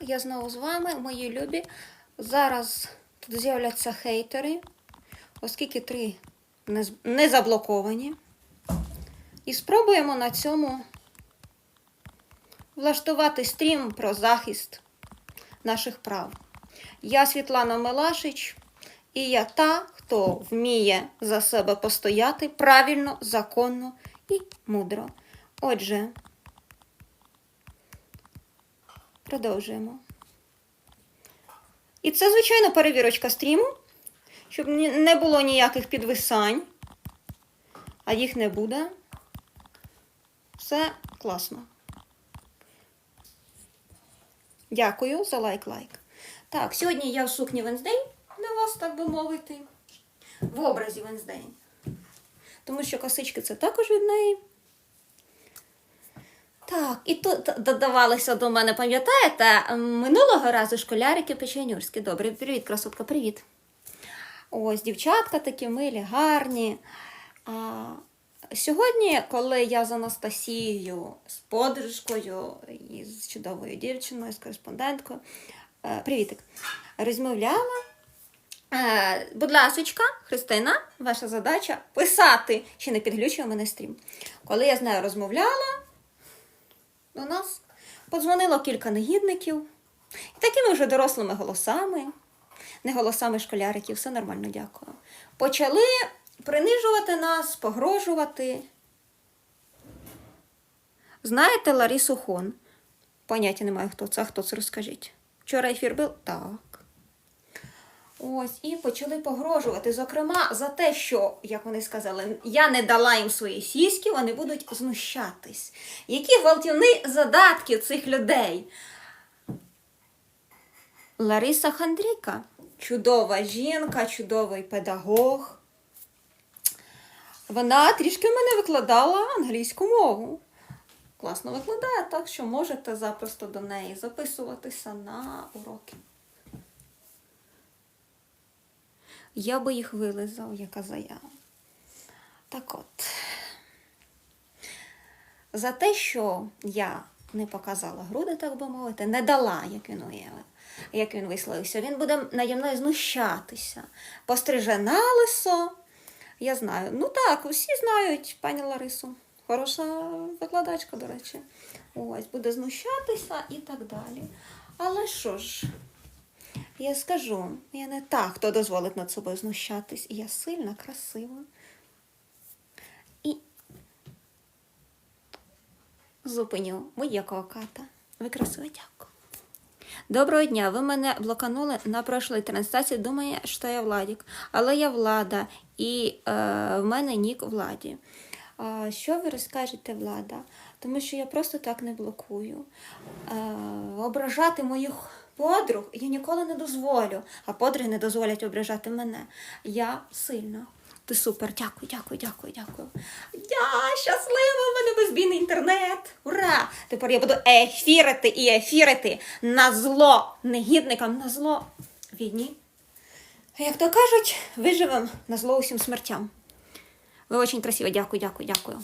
я знову з вами, мої любі. Зараз тут з'являться хейтери, оскільки три не, заблоковані. І спробуємо на цьому влаштувати стрім про захист наших прав. Я Світлана Мелашич, і я та, хто вміє за себе постояти правильно, законно і мудро. Отже, продовжуємо. І це, звичайно, перевірочка стріму, щоб не було ніяких підвисань, а їх не буде. Все класно. Дякую за лайк-лайк. Так, сьогодні я в сукні Венздей для вас, так би мовити, в образі Венздей. Тому що косички це також від неї. Так, і тут додавалися до мене, пам'ятаєте, минулого разу школярики печенюрські. Добре, привіт, красотка, привіт. Ось, дівчатка такі милі, гарні. А, сьогодні, коли я з Анастасією, з подружкою і з чудовою дівчиною, з кореспонденткою, е, привітик, розмовляла. Е, будь ласочка, Христина, ваша задача писати, чи не підглючує мене стрім. Коли я з нею розмовляла, до нас подзвонило кілька негідників. І такими вже дорослими голосами, не голосами школяриків, все нормально, дякую. Почали принижувати нас, погрожувати. Знаєте Ларісу Хон? Поняття немає, хто це, а хто це розкажіть. Вчора ефір був? Так. Ось, і почали погрожувати. Зокрема, за те, що, як вони сказали, я не дала їм свої сіськи, вони будуть знущатись. Які гвалтівні задатки цих людей? Лариса Хандрійка, чудова жінка, чудовий педагог. Вона трішки мене викладала англійську мову. Класно викладає, так що можете запросто до неї записуватися на уроки. Я би їх вилизав, яка заява. Так от. За те, що я не показала груди, так би мовити, не дала, як він уявив, як він висловився, він буде наді мною знущатися. Постриже на лисо. Я знаю. Ну так, всі знають пані Ларису. Хороша викладачка, до речі. Ось, буде знущатися і так далі. Але що ж, я скажу, я не та, хто дозволить над собою знущатись. Я сильна, красива. І зупиню будь-якого ката. Ви красива, дякую. Доброго дня. Ви мене блоканули на прошлій трансляції. Думає, що я Владік. Але я влада, і е, в мене нік владі. А, що ви розкажете, влада? Тому що я просто так не блокую. Е, ображати моїх подруг я ніколи не дозволю, а подруги не дозволять ображати мене. Я сильна. Ти супер, дякую, дякую, дякую, дякую. Я щаслива, в мене безбійний інтернет. Ура! Тепер я буду ефірити і ефірити на зло негідникам, на зло війні. Як то кажуть, виживемо на зло усім смертям. Ви дуже красиво, дякую, дякую, дякую.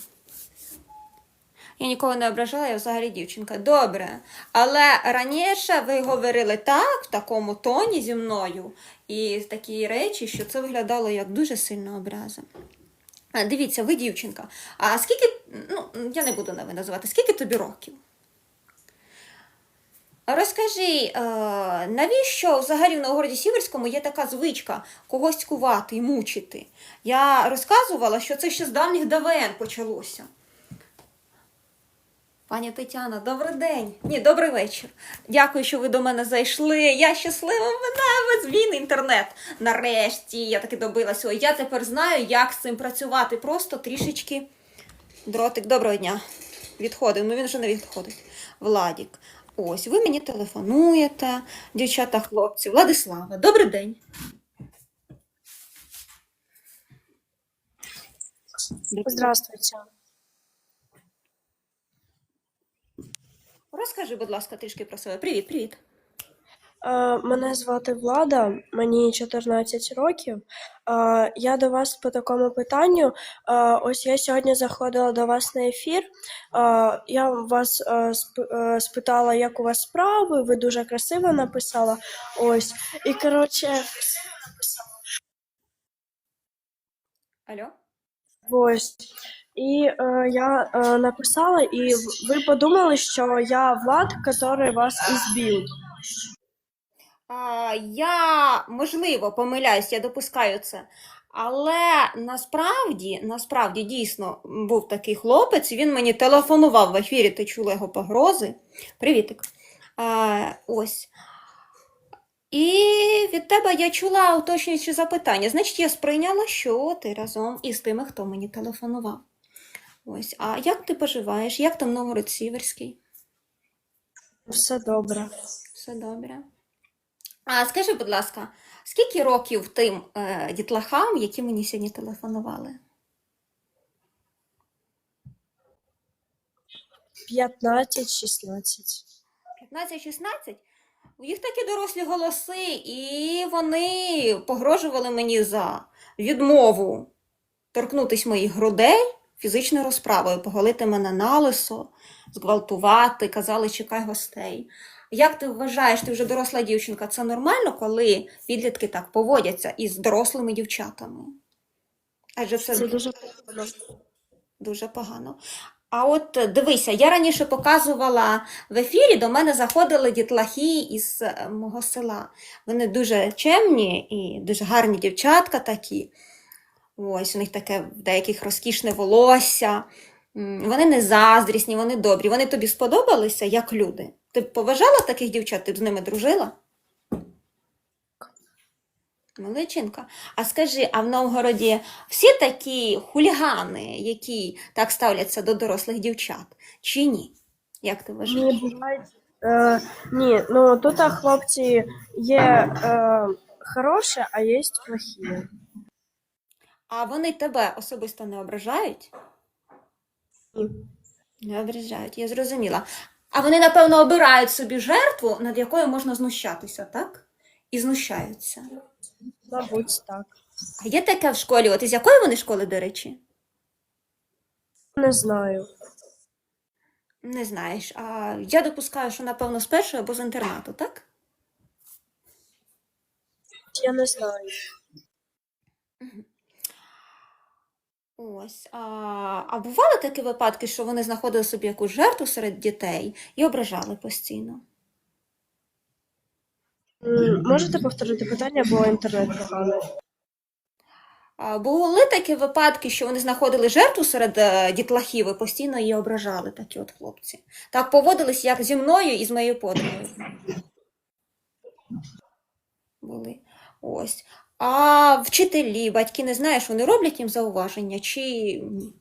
Я нікого не ображала, я взагалі дівчинка. Добре. Але раніше ви говорили так, в такому тоні зі мною, і такі речі, що це виглядало як дуже сильна образа. Дивіться, ви дівчинка. А скільки, ну, я не буду навіть називати, скільки тобі років? Розкажи, е, навіщо взагалі в Новгороді Сіверському є така звичка когось цькувати і мучити? Я розказувала, що це ще з давніх давен почалося. Пані Тетяна, добрий день. Ні, добрий вечір. Дякую, що ви до мене зайшли. Я щаслива, мене безвійний інтернет. Нарешті я таки добилася. Я тепер знаю, як з цим працювати. Просто трішечки. Дротик, доброго дня. Відходив, ну він вже не відходить. Владік. Ось, ви мені телефонуєте, дівчата, хлопці. Владислава, добрий день. Здравствуйте. Розкажи, будь ласка, трішки про себе. Привіт, привіт. Е, Мене звати Влада, мені 14 років. Е, Я до вас по такому питанню. Е, Ось я сьогодні заходила до вас на ефір. Я вас сп- спитала, як у вас справи. Ви дуже красиво написала. Ось. І коротше, Алло? ось. І е, я е, написала, і ви подумали, що я Влад, який вас ізбив. А, я, можливо, помиляюсь, я допускаю це. Але насправді, насправді, дійсно, був такий хлопець, він мені телефонував в ефірі, ти чула його погрози. Привітик. А, ось. І від тебе я чула уточнюючі запитання. Значить, я сприйняла, що ти разом із тими, хто мені телефонував. Ось. А як ти поживаєш? Як там Новгород Сіверський? Все добре. Все добре. А скажи, будь ласка, скільки років тим е, дітлахам, які мені сьогодні телефонували? 15-16. 15-16? У їх такі дорослі голоси, і вони погрожували мені за відмову торкнутись моїх грудей фізичною розправою, поголити мене на лисо, зґвалтувати, казали, чекай гостей. Як ти вважаєш, ти вже доросла дівчинка, це нормально, коли підлітки так поводяться із дорослими дівчатами? Адже це, Це дуже погано. Дуже погано. А от е, дивися, я раніше показувала в ефірі, до мене заходили дітлахи із е, мого села. Вони дуже чемні і дуже гарні дівчатка такі. Ось у них таке в деяких розкішне волосся. Вони не заздрісні, вони добрі. Вони тобі сподобалися як люди. Ти б поважала таких дівчат, ти б з ними дружила? Молодчинка. А скажи, а в Новгороді всі такі хулігани, які так ставляться до дорослих дівчат, чи ні? Як ти вважаєш? Ні, бувають. Е, ні, ну тут а, хлопці є е, хороші, а є плохі. А вони тебе особисто не ображають? Ні. Не ображають, я зрозуміла. А вони, напевно, обирають собі жертву, над якою можна знущатися, так? І знущаються. Мабуть, так. А є таке в школі? От із якої вони школи, до речі? Не знаю. Не знаєш. А я допускаю, що, напевно, з першої або з інтернату, так? Я не знаю. Ось. А, а бували такі випадки, що вони знаходили собі якусь жертву серед дітей і ображали постійно? Можете повторити питання, бо інтернет поганий. Були такі випадки, що вони знаходили жертву серед е, дітлахів і постійно її ображали, такі от хлопці. Так поводились, як зі мною і з моєю подругою. Були. Ось. А вчителі, батьки не знаєш, вони роблять їм зауваження чи ні?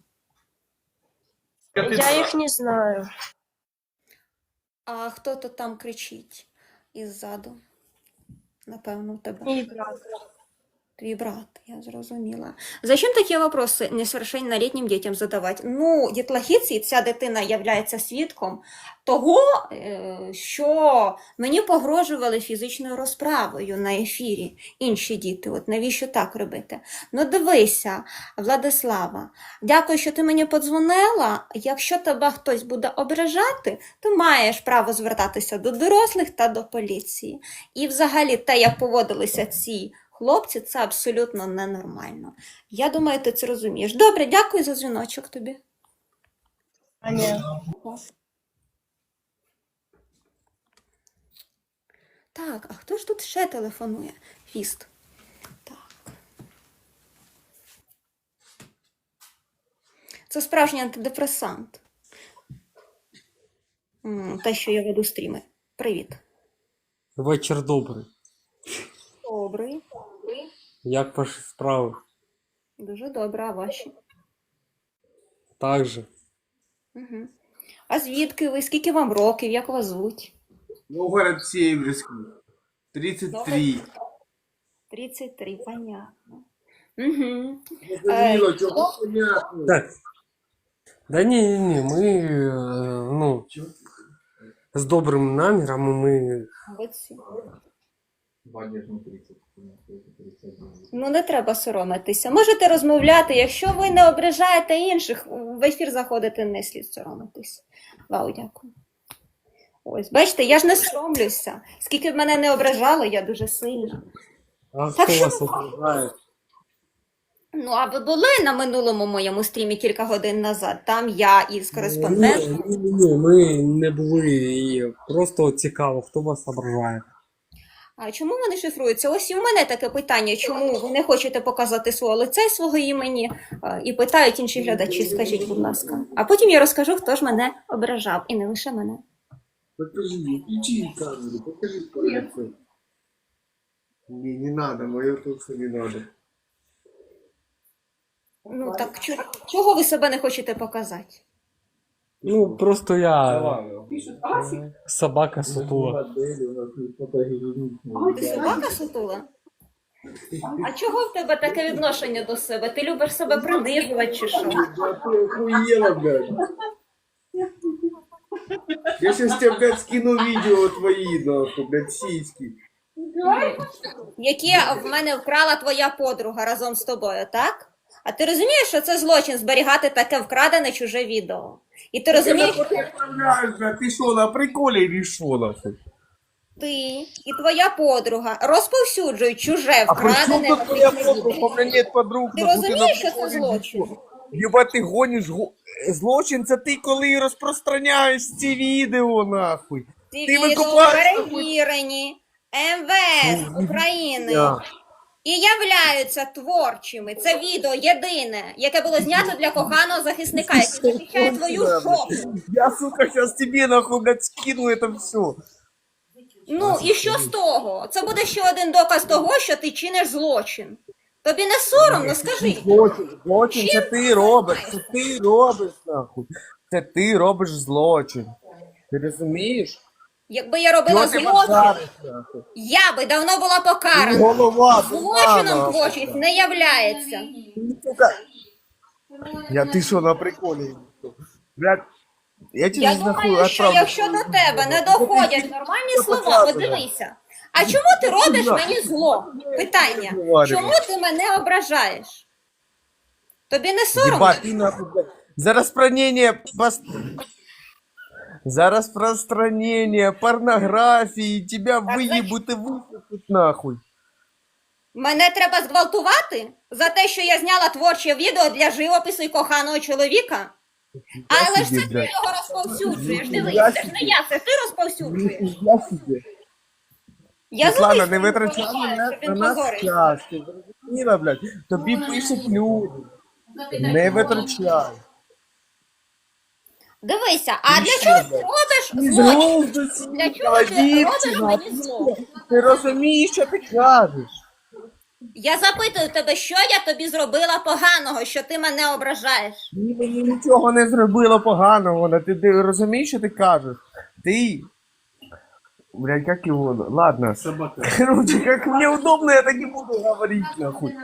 Я їх не знаю. А хто то там кричить іззаду? Напевно, у тебе. Мій брат. Твій я зрозуміла. Зачем такі вопроси несовершеннолетнім дітям задавати? Ну, дітлахіці, ця дитина являється свідком того, е, що мені погрожували фізичною розправою на ефірі інші діти. От навіщо так робити? Ну, дивися, Владислава, дякую, що ти мені подзвонила. Якщо тебе хтось буде ображати, ти маєш право звертатися до дорослих та до поліції. І взагалі те, як поводилися ці хлопці, це абсолютно ненормально. Я думаю, ти це розумієш. Добре, дякую за дзвіночок тобі. А ні. Так, а хто ж тут ще телефонує? Фіст. Так. Це справжній антидепресант. Те, що я веду стріми. Привіт. Вечір добрий. Добрий. Як ваші справи? Дуже добре, а ваші? Так же. Угу. А звідки ви? Скільки вам років? Як вас звуть? Новгород Северский. 33. 33, понятно. Угу. Зрозуміло, чого понятно. Так. Да ні, ні, ні, ми е, ну, з добрими намірами ми Молодці. поддержим 30. 31. Ну не треба соромитися. Можете розмовляти, якщо ви не ображаєте інших, в ефір заходити не слід соромитись. Вау, дякую. Ось, бачите, я ж не соромлюся. Скільки б мене не ображало, я дуже сильна. А Так хто що вас ображає? Ну, а ви були на минулому моєму стрімі кілька годин назад. Там я із кореспондентом. Ні, ні, ні, ми не були і просто цікаво, хто вас ображає. А чому вони шифруються? Ось і в мене таке питання, чому ви не хочете показати свого лиця і свого імені? І питають інші глядачі, скажіть, будь ласка. А потім я розкажу, хто ж мене ображав, і не лише мене. Покажи, включи камеру, покажи свое лицо. Не, не надо, мое тоже не надо. Ну так чого ви себе не хочете показати? Ну, просто я е, собака сутула. Фотографии. Ти собака сутула? А чого в тебе таке відношення до себе? Ти любиш себе принижувати чи що? Охуела, блядь. Я сейчас тебе, блядь, скину видео твои, нахуй, блядь, сиськи. Які в мене вкрала твоя подруга разом з тобою, так? А ти розумієш, що це злочин зберігати таке вкрадене чуже відео? І ти розумієш, що ты что, на приколе или ти і твоя подруга розповсюджують чуже А при чем вкрадене тут твоя подруга? У нет подруг. Ти нахуй, розумієш, що це злочин? нічого. Ти гониш го... злочин, це ти коли розпространяєш ці відео, нахуй. Ці Ти відео викупаєш- перевірені МВС України Я. і являються творчими. Це відео єдине, яке було знято для коханого захисника, який захищає твою жопу. Я, сука, сейчас тебе, нахуй, блядь, скину это все. Ну і що з того? Це буде ще один доказ того, що ти чиниш злочин. Тобі не соромно, скажи. Злочин, злочин, це ти робиш, це ти робиш, нахуй. Це ти робиш злочин. Ти розумієш? Якби я робила злочин, я би давно була покарана. голова, Злочином творчість не являється. Я ти що на приколі? Блядь, я тебе Я думаю, що якщо до тебе не доходять нормальні слова, от дивися. А чому ти робиш мені зло? Питання. Чому ти мене ображаєш? Тобі не соромно? Нахуй, блядь. За распространение порнографии тебя выебут и высосут нахуй. Мене треба зґвалтувати за те, що я зняла творче відео для живопису і коханого чоловіка? Але ж це собі, ти його розповсюджуєш. Дивись, це ж не я, це ти розповсюджуєш. Нихуя себе. Я Світлана, не витрачай на, на нас час. Ти зрозуміла, блядь? Тобі пишуть люди. Не витрачай. Дивися, а для чого ти робиш Ти злочин? Для чого ти робиш мені зло? Ти розумієш, що ти кажеш? Я запитую тебе, що я тобі зробила поганого, що ти мене ображаєш? Ні, мені нічого не зробило поганого, вона. Ти, ти розумієш, що ти кажеш? Ти. Блядь, как его? Ладно. Короче, как мне удобно, я так и буду говорить, нахуй.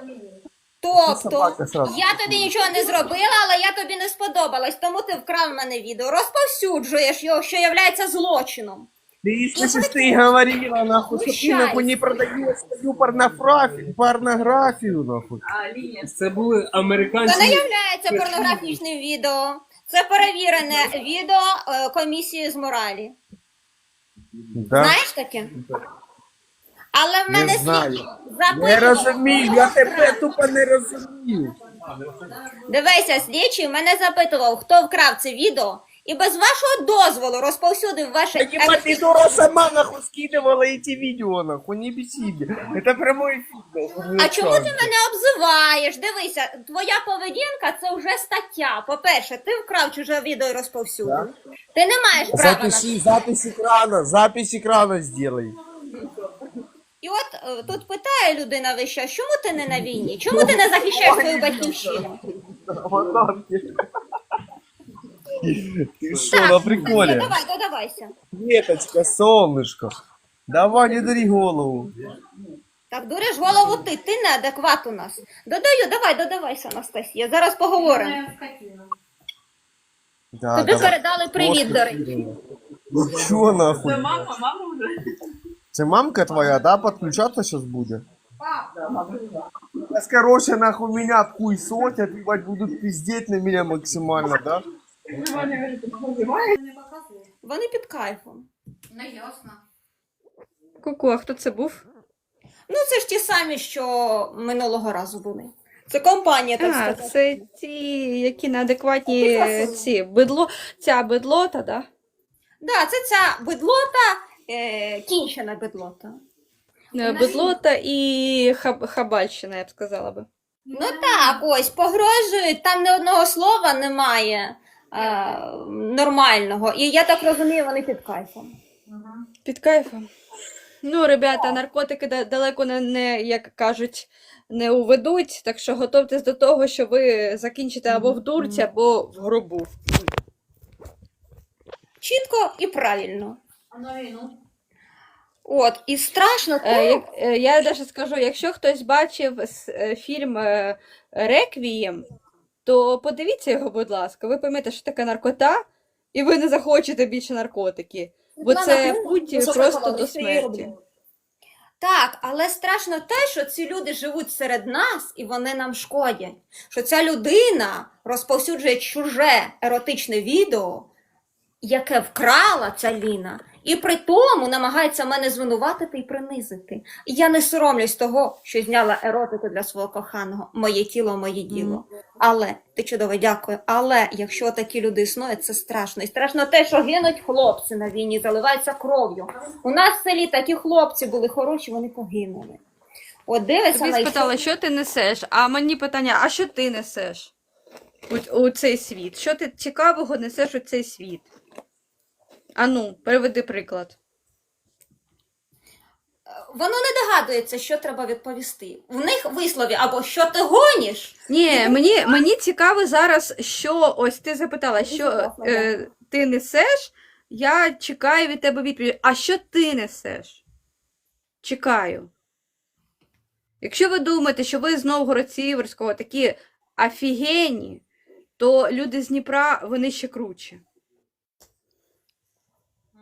Тобто, Собака сразу. я тобі нічого не зробила, але я тобі не сподобалась, тому ти вкрав в мене відео, розповсюджуєш його, що являється злочином. Ты слышишь, ты говорила, нахуй, что ты нахуй не продаешь свою порнофрафи- порнографию, нахуй. Це були Це не американські. являється порнографічним відео. Це перевірене відео е, комісії з моралі. Да? Знаєш таке? Але в Не мене знаю. слідчі Не запитували, розумію, я тебе тупо не розумію. Дивися, слідчий мене запитував, хто вкрав це відео, і без вашого дозволу розповсюдив ваше Так ебать, ты дура сама нахуй скидывала эти видео, нахуй, не беси меня. Это прямой эфир. нахуй, А чому ти неправда. мене обзиваєш? Дивися, твоя поведінка це вже стаття. По-перше, ти вкрав чуже відео і розповсюдив. Ти не маєш права на це. Запиши, запись экрана, запись экрана сделай. І от е, тут питає людина весь час, чому ти не на війні? Чому ти не захищаєш свою батьківщину? Ты что, на приколе? Давай, додавайся. Светочка, солнышко. Давай, не дари голову. Так, дуриш голову ти, ти неадекват у нас. Додаю, давай, додавайся, Анастасія. Зараз поговоримо. Да, Тобі давай. передали привіт, до речі. Ну чё нахуй? Мама, мама уже. Це мамка твоя, да, подключаться сейчас будет? Сейчас, короче, нахуй меня хуесотят, ебать, будут пиздеть на меня максимально, да? Вони під кайфом. Ну, ясно. Ку-ку, а хто це був? Ну, це ж ті самі, що минулого разу були. Це компанія, так А, сказати. це ті, які неадекватні Прекрасно. ці бидло, ця бидлота, да? Да, це ця бедлота, е, кінчена бедлота. Е, і хаб, хабальщина, я б сказала би. Ну так, ось погрожують, там ні одного слова немає е, нормального. І я так розумію, вони під кайфом. Під кайфом. Ну, ребята, наркотики да- далеко не, не, як кажуть, не уведуть, так що готуйтесь до того, що ви закінчите або в дурці, або в гробу. Чітко і правильно. От, і страшно Е, як, е, я навіть скажу, якщо хтось бачив с- е, фільм е, Реквієм, то подивіться його, будь ласка. Ви поймете, що таке наркота, і ви не захочете більше наркотики. Бо це путь просто до смерті. Так, але страшно те, що ці люди живуть серед нас і вони нам шкодять. Що ця людина розповсюджує чуже еротичне відео, яке вкрала ця Ліна, і при тому намагається мене звинуватити і принизити. Я не соромлюсь того, що зняла еротику для свого коханого, моє тіло, моє діло. Але ти чудово, дякую. Але якщо такі люди існують, це страшно. І страшно те, що гинуть хлопці на війні, заливаються кров'ю. У нас в селі такі хлопці були хороші, вони погинули. От дивиться Тобі на спитала, що ти несеш, а мені питання, а що ти несеш у, у цей світ? Що ти цікавого несеш у цей світ? Ану, приведи приклад. воно не догадується, що треба відповісти. В них вислові або що ти гоніш, Ні, мені, мені цікаво зараз, що ось ти запитала, що е, ти несеш. Я чекаю від тебе відповідь. А що ти несеш? Чекаю. Якщо ви думаєте, що ви з Новгород-Сіверського такі офігенні, то люди з Дніпра вони ще круче.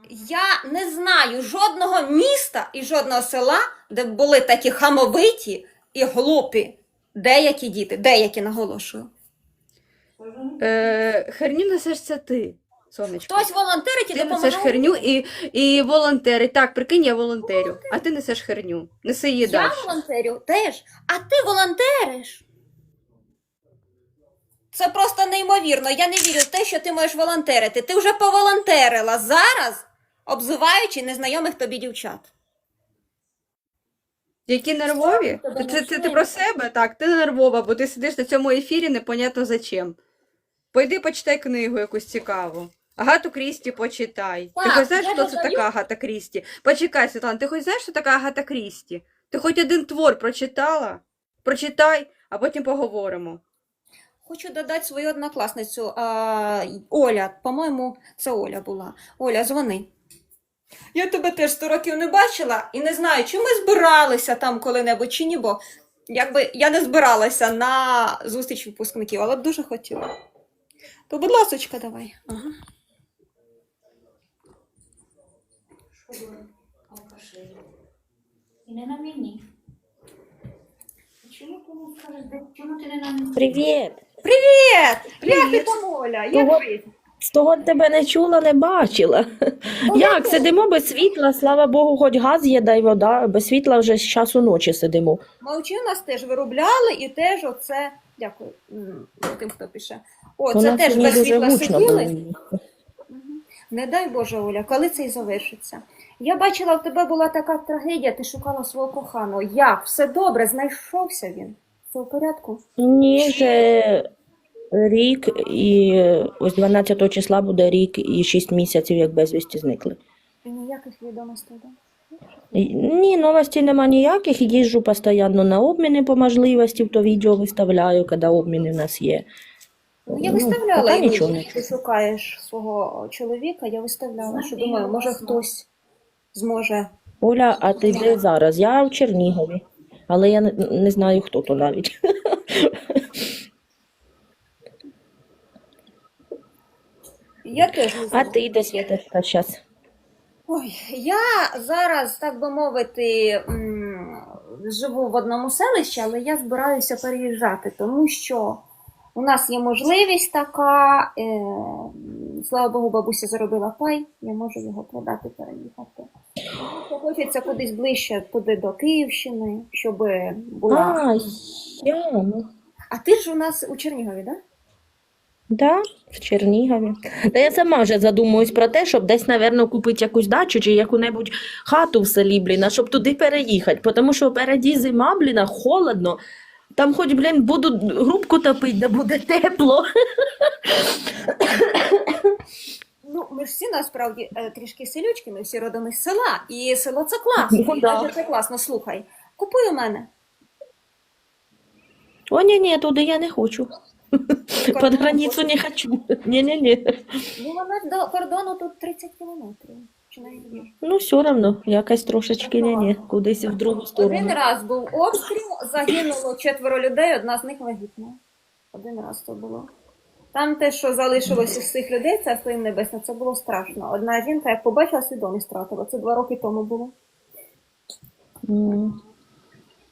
Я не знаю жодного міста і жодного села, де б були такі хамовиті і глупі деякі діти, деякі наголошую. Е, херню несеш це ти, сонечко. Хтось волонтерить і Ти несеш допомагає. херню і, і волонтери. Так, прикинь, я волонтерю, а ти несеш херню. Неси її Я далі. волонтерю теж, а ти волонтериш. Це просто неймовірно. Я не вірю в те, що ти можеш волонтерити. Ти вже поволонтерила зараз, обзиваючи незнайомих тобі дівчат. Які нервові? Тебе Це, це, ти про себе? Так, ти нервова, бо ти сидиш на цьому ефірі непонятно за чим. Пойди почитай книгу якусь цікаву. Агату Крісті почитай. ти Так, хоч знаєш, я хто це додаю- така Агата Крісті? Почекай, Світлана, ти хоч знаєш, що така Агата Крісті? Ти хоч один твор прочитала? Прочитай, а потім поговоримо. Хочу додати свою однокласницю а, Оля. По-моєму, це Оля була. Оля, дзвони. Я тебе теж 100 років не бачила і не знаю, чи ми збиралися там коли-небудь чи ні, бо якби я не збиралася на зустріч випускників, але б дуже хотіла. То, будь ласочка, давай. Ага. І не на мені. Чому ти не скажеш, де- чому ти не на мені? Привіт! Привіт! Як ти Як ви? З того тебе не чула, не бачила. Як сидимо без світла, слава Богу, хоч газ є, дай вода, без світла вже з часу ночі сидимо. Мовчи нас теж виробляли і теж оце. Дякую тим, хто пише. О, це теж без світла сиділи. було. Не дай Боже, Оля, коли це і завершиться? Я бачила, в тебе була така трагедія, ти шукала свого коханого. Як? Все добре, знайшовся він. Все в порядку? Ні, вже рік і ось 12 числа буде рік і 6 місяців, як безвісті зникли. І ніяких відомостей? І- Ні, новостей нема ніяких, їжджу постійно на обміни по можливості, то відео виставляю, коли обміни в нас є. Ну, я Ну, виставляла, і нічого ти шукаєш свого чоловіка, я виставляла, що думаю, може хтось зможе. Оля, а ти де зараз? Я в Чернігові, але я не, не знаю, хто то навіть. Я теж не А знаю. ти де світиш зараз? Ой, я зараз, так би мовити, живу в одному селищі, але я збираюся переїжджати, тому що у нас є можливість така. Е, слава Богу, бабуся заробила пай, я можу його продати, переїхати. Хочеться кудись ближче туди до Київщини, щоб була. А, я, ну, А ти ж у нас у Чернігові, так? Да? Да, в Чернігові. Та я сама вже задумуюсь про те, щоб десь, напевно, купити якусь дачу чи яку-небудь хату в селі, блін, щоб туди переїхати. Тому що впереді зима, блін, холодно. Там хоч, блін, буду грубку топити, де буде тепло. Ну, ми ж всі насправді е, трішки селючки, ми всі родом із села. І село це класно. Ну, да. це класно, слухай. Купуй у мене. О, ні, ні, туди я не хочу. Під границю не хочу. Ні. Ну, вона до кордону тут 30 кілометрів. Чи навіть більше. Ну, все одно, якась трошечки ні, ні, кудись в другу Один сторону. раз був обстріл, загинуло четверо людей, одна з них вагітна. Один раз це було. Там те, що залишилося з цих людей, це їм небесне, це було страшно. Одна жінка, як побачила, свідомість втратила. Це два роки тому було. М.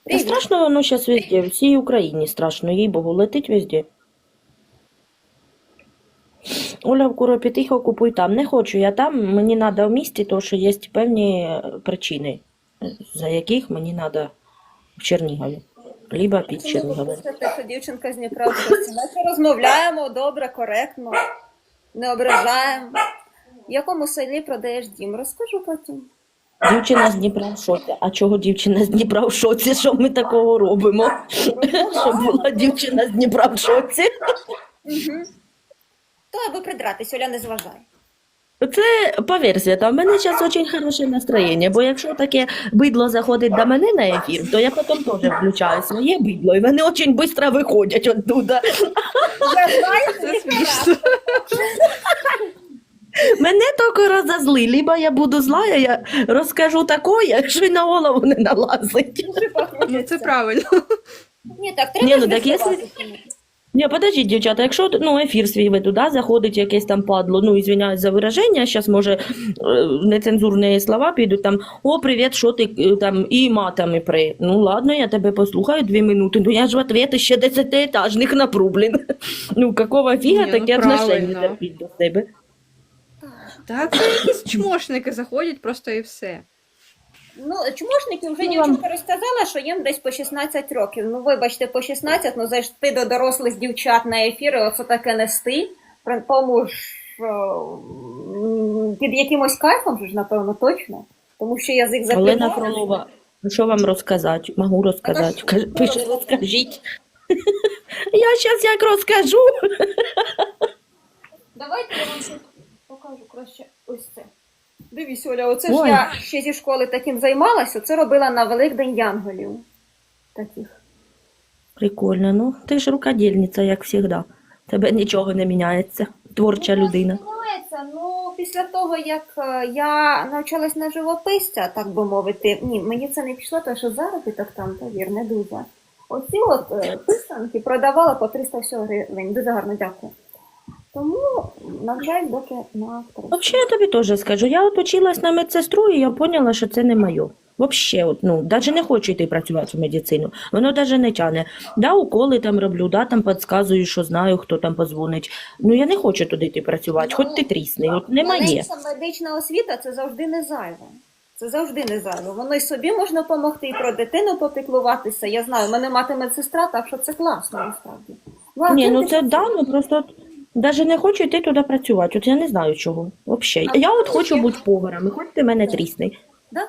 Та страшно воно зараз везде, всій Україні страшно, їй Богу, летить везде. Оля в Куропітихо купуй там. Не хочу я там, мені треба в місті, тому що є певні е, причини, за яких мені треба в Чернігові. Либо під Це допустити, що дівчинка з Дніпра. Ми це розмовляємо добре, коректно, не ображаємо. В якому селі продаєш дім? Розкажу потім. Дівчина з Дніпра в шоці. А чого дівчина з Дніпра в шоці? Що ми такого робимо? Щоб була дівчина з Дніпра в шоці. То аби придратись, Оля не зважай. Це повір, Свята, в мене зараз дуже хороше настроєння, бо якщо таке бидло заходить до мене на ефір, то я потім теж включаю своє бидло, і вони дуже швидко виходять оттуда. Я знаю, смішно. Мене тільки розозли, либо я буду злая, я розкажу такое, що й на голову не налазить. Ну, це правильно. Ні, так треба Ні, ну, так якщо-. Ні, подождіть, дівчата, якщо ну, ефір свій веду, да, заходить якесь там падло, ну, извиняюсь за вираження, зараз, може, е, нецензурні слова підуть, там, о, привіт, що ти, е, там, і матами при. Ну, ладно, я тебе послухаю дві минути, ну, я ж в ответ ще десятиэтажних напру, блін. Ну, какого фіга ну, таке отношення терпіть до себе? Так, це якісь чмошники заходять просто і все. Ну, чмошники вже Ну, дівчинка розказала, що їм десь по 16 років. Ну, вибачте, по 16, ну зайти до дорослих дівчат на ефіри, оце таке нести. При тому ж о, під якимось кайфом ж, напевно, точно. Тому що язик Олена заклинає. Фролова, ну, що вам розказати? Можу розказати. Каже- Пише, розкажіть. Я зараз як розкажу. Давайте я вам покажу краще ось це. Дивись, Оля, оце ж Ой. я ще зі школи таким займалася, оце робила на Великдень Янголів. Таких. Прикольно, ну ти ж рукодільниця, як завжди. Тебе нічого не міняється. Творча людина. Знаєте, ну після того, як е, я навчалась на живописця, так би мовити, ні, мені це не пішло, тому що заробіток там, повір, не дуже. Оці от е, писанки продавала по 300 гривень. Дуже гарно дякую. Тому навчаюсь доки на. Взагалі, я тобі теж скажу. Я от училась на медсестру, і я поняла, що це не моє. Вообще, от, ну, навіть не хочу йти працювати в медицину. Воно навіть не тяне. Да, уколи там роблю, да, там підказую, що знаю, хто там позвонить. Ну, я не хочу туди йти працювати, хоч ти трісни, от не моє. Медична освіта це завжди не зайве. Це завжди не зайве. Воно й собі можна допомогти, і про дитину попіклуватися. Я знаю, мене мати медсестра, так що це класно насправді. Ну, Ні, ну це працюєш? да, ну просто навіть не хочу йти туди працювати. От я не знаю чого. Взагалі. А Я от хочу бути поваром, і хоч ти мене трісни. Да?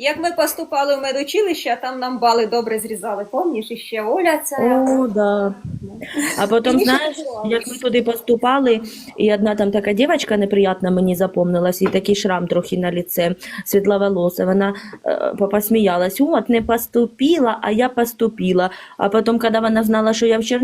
Як ми поступали в медучилище, а там нам бали добре зрізали, помніш, і ще Оля ця. О, да. А потім, знаєш, як ми туди поступали, і одна там така дівчинка неприятна мені запомнилась, і такий шрам трохи на лице, світловолоса, вона е, посміялась, от не поступила, а я поступила. А потім, коли вона знала, що я в Чернігові,